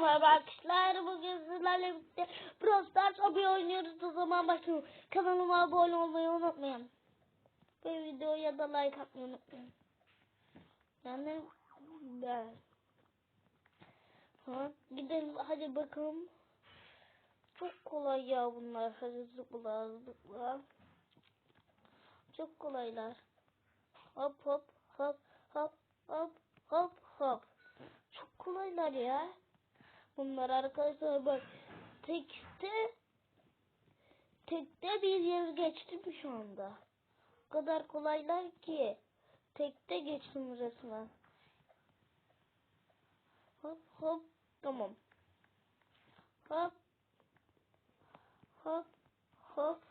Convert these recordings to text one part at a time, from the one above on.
merhaba arkadaşlar. Bugün sizlerle birlikte Brawl Stars abi oynuyoruz. O zaman başlayalım. Kanalıma abone olmayı unutmayın. Bu videoya da like atmayı unutmayın. Yani ben. Ha, gidelim hadi bakalım. Çok kolay ya bunlar. Hadi zıpla zıpla. Çok kolaylar. Hop hop hop hop hop hop hop. Çok kolaylar ya. Bunlar arkadaşlar bak tekste tekte bir yer geçtim şu anda. O kadar kolaylar ki tekte geçtim resmen. Hop hop tamam. Hop hop hop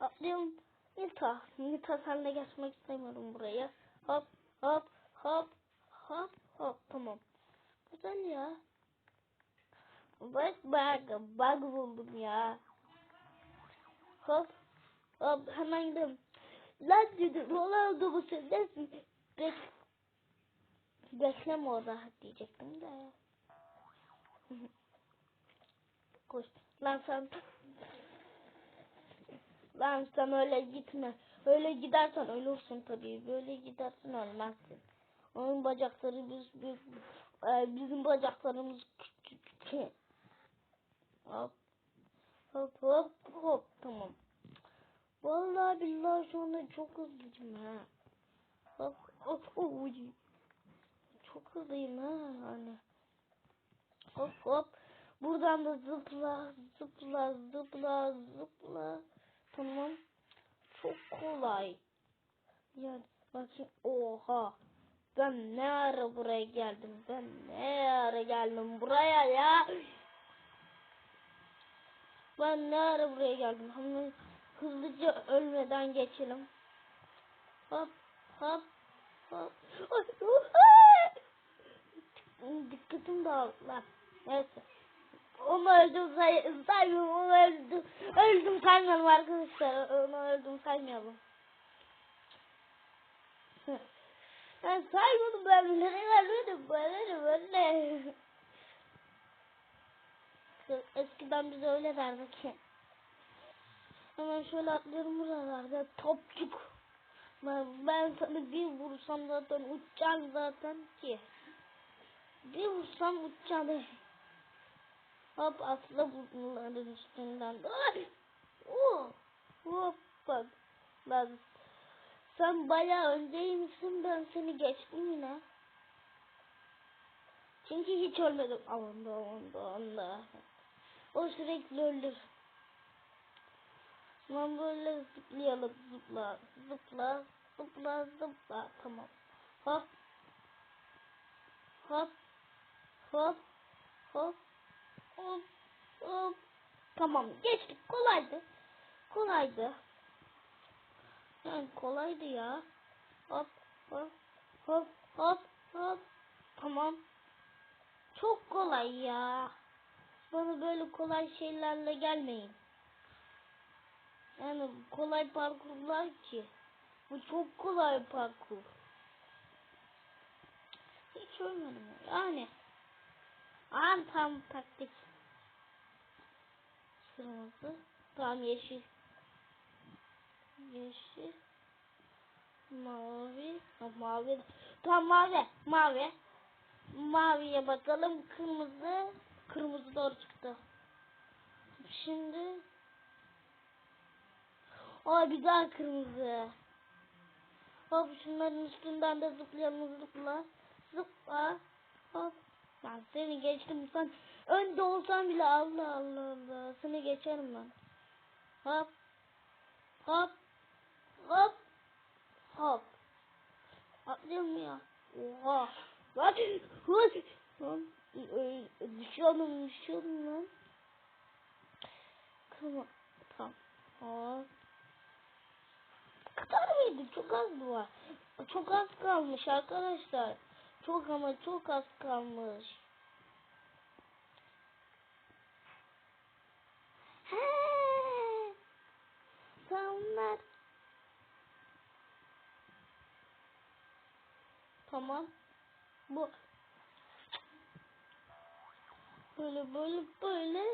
atlıyorum. Nita. Nita senle geçmek istemiyorum buraya. Hop hop hop hop hop tamam. Güzel ya. Bak bak bug buldum ya. Hop hop hemen gidelim. Lan dedi Ronaldo bu sendesin. Bek bekleme orada diyecektim de. Koş. Lan sen Lan sen öyle gitme. Öyle gidersen ölürsün tabii. Böyle gidersen ölmezsin. Onun bacakları biz, biz e, bizim bacaklarımız küçük. Hop. Hop hop hop tamam. Vallahi billahi anda çok hızlıyım ha. Hop hop oy. Çok hızlıyım ha hani. Hop hop. Buradan da zıpla zıpla zıpla zıpla. Tamam. Çok kolay. Yani bakayım. Oha. Ben ne ara buraya geldim? Ben ne ara geldim buraya ya? Ben ne ara buraya geldim? Hemen hızlıca ölmeden geçelim. Hop hop hop. Dikkatim dağıldı. Neyse. Onu öldüm say saymıyorum. Onu öldüm. Öldüm saymayalım arkadaşlar. Onu öldüm saymayalım. Ben saymadım ben nereye vermedim böyle böyle. Eskiden biz öyle derdik ki. Hemen şöyle atlıyorum buralarda topçuk. Ben, ben sana bir vursam zaten uçacağım zaten ki. Bir vursam uçacağım. Hop atla bunların üstünden. Ay! Oh! Hop bak. Bak. Sen bayağı öndeymişsin ben seni geçtim yine. Çünkü hiç ölmedim. Alanda alanda alanda. O sürekli ölür. Lan böyle zıplayalım. Zıpla zıpla zıpla zıpla. Tamam. Hop. Hop. Hop. Hop. Hop. Hop. Tamam geçtik. Kolaydı. Kolaydı. Yani kolaydı ya. Hop hop hop hop hop. Tamam. Çok kolay ya bana böyle kolay şeylerle gelmeyin yani kolay parkurlar ki bu çok kolay parkur hiç ölmedim yani An tam taktik. Kırmızı. Tam yeşil. Yeşil. Mavi. Ha, mavi. Tam mavi. Mavi. Maviye bakalım. Kırmızı. Kırmızı doğru çıktı. Şimdi. Aa bir daha kırmızı. Hop şunların üstünden de zıplayalım zıpla. Zıpla. Hop. Ben seni geçtim sen önde olsan bile Allah Allah Allah seni geçerim ben. Hop hop hop hop ya. Oha. Lan hız. Lan düşüyorum düşüyorum lan. Tamam tamam. Hop. Kadar mıydı? Çok az mı var? Çok az kalmış arkadaşlar. Çok ama çok az kalmış. He. Tamamlar. Tamam. Bu Böyle böyle böyle.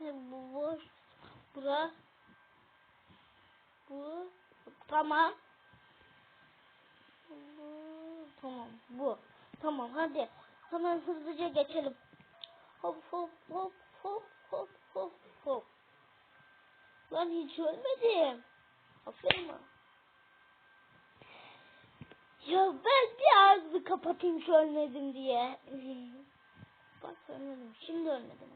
Ve bu boş. Bura. Bu. Tamam. Bu. Tamam bu. Tamam hadi. Hemen hızlıca geçelim. Hop hop hop hop hop hop hop. Lan hiç ölmedim. Aferin bana. Ya ben bir ağzını kapatayım şu ölmedim diye. Bak ölmedim. Şimdi ölmedim.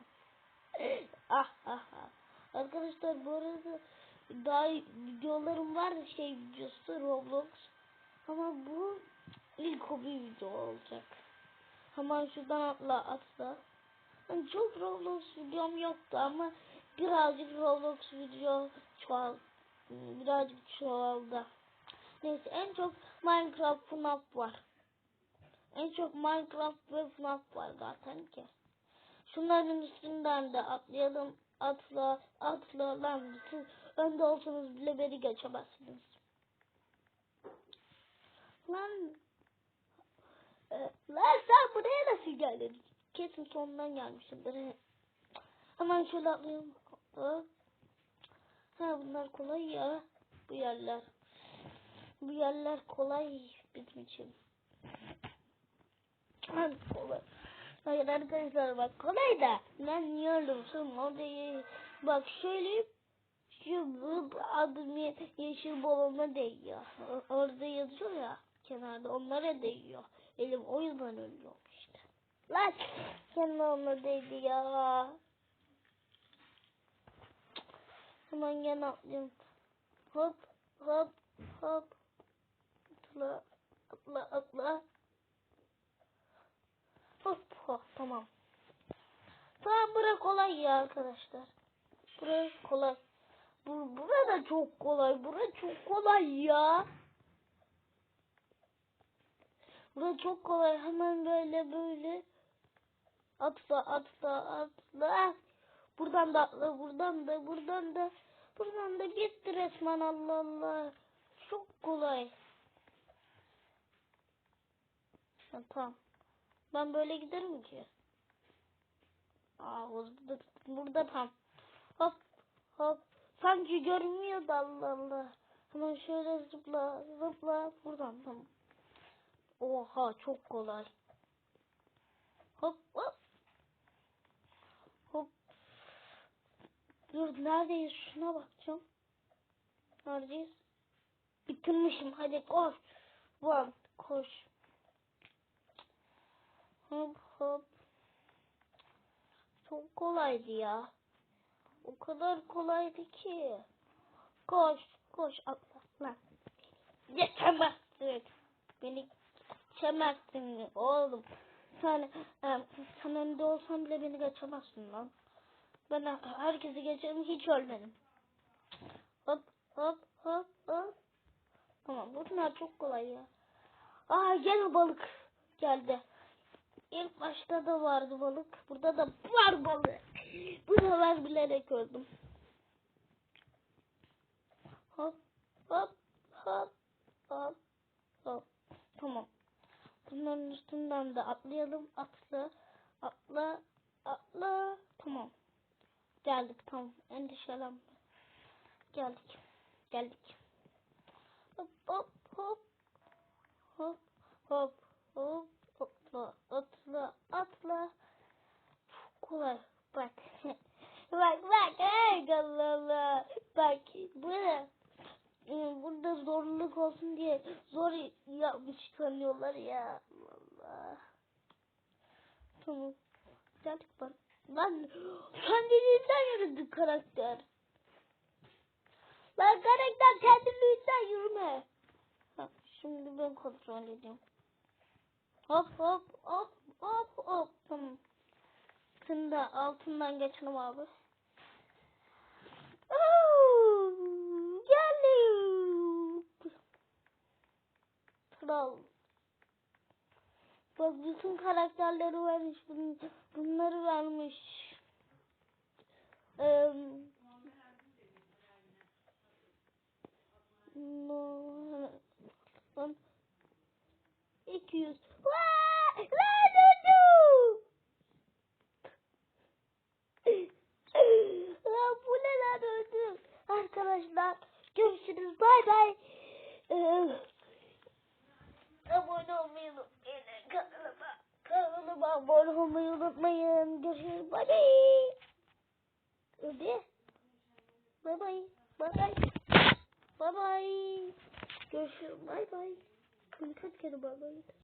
ah ah ah. Arkadaşlar bu arada daha videolarım var şey videosu Roblox. Ama bu ilk hobi video olacak. Hemen şuradan atla atla. Yani çok Roblox videom yoktu ama birazcık Roblox video çoğal birazcık çoğaldı. Neyse en çok Minecraft FNAF var. En çok Minecraft ve FNAF var zaten ki. Şunların üstünden de atlayalım. Atla, atla lan. Siz önde olsanız bile beni geçemezsiniz. Lan. E, lan sen buraya nasıl geldin? Kesin sonundan gelmişsindir. Hemen şöyle atlayalım. Ha bunlar kolay ya. Bu yerler. Bu yerler kolay bizim için. Lan kolay. Hayır arkadaşlar bak kolay da. Ben öldürsün orada bak şöyle şu bu adım yeşil balona değiyor. Orada yazıyor ya kenarda onlara değiyor. Elim o yüzden ölüyorum işte. Lan kenarına değdi ya. Hemen gene atlıyorum. Hop hop hop. Atla atla atla. Hop hop tamam. Tamam bura kolay ya arkadaşlar. Bura kolay. Bu, bura da çok kolay. Bura çok kolay ya. Bura çok kolay. Hemen böyle böyle. Atla atla atla. Buradan da atla. Buradan da buradan da. Buradan da gitti resmen Allah Allah. Çok kolay. Ha, tamam. Ben böyle giderim ki. Aa burada, burada tam. Hop hop. Sanki görünmüyor da Allah Allah. Hemen şöyle zıpla zıpla. Buradan tamam. Oha çok kolay. Hop hop. Hop. Dur neredeyiz şuna bakacağım. Neredeyiz? Bitirmişim hadi koş. One koş. Hop hop. Çok kolaydı ya. O kadar kolaydı ki. Koş, koş atla lan. Geçemezsin. Beni geçemezsin oğlum. Sen, e, sen önde olsan bile beni geçemezsin lan. Ben herkesi geçerim hiç ölmedim. Hop hop hop hop. Tamam bunlar çok kolay ya. Aa gene balık geldi. İlk başta da vardı balık. Burada da var balık. Bu sefer bilerek öldüm. Hop hop hop hop hop. Tamam. Bunların üstünden de atlayalım. Atla atla atla. Tamam. Geldik tamam. Endişelenme. Geldik. Geldik. Hop hop hop. Hop hop hop. Atla atla atla. Kolay. Bak. bak bak. Ay Allah Allah. Bak burada e, burada zorluk olsun diye zor yapmış sanıyorlar ya. Allah. Tamam. Geldik bak. Lan kendiliğinden yürüdü karakter. Lan karakter kendiliğinden yürüme. Şimdi ben kontrol edeyim. Hop hop hop hop hop. Tamam. De altından geçelim abi. Oo, Geldim. Kral. Bak bütün karakterleri vermiş. bun- Bunları vermiş. bay. Ee, abone olmayı unutmayın. Kanalıma, kanalıma abone olmayı unutmayın. Görüşürüz. Bay bay. Öde. Bay bay. Bay bay. Bay bay. Görüşürüz. Bay bay. Kaç kere bay bay.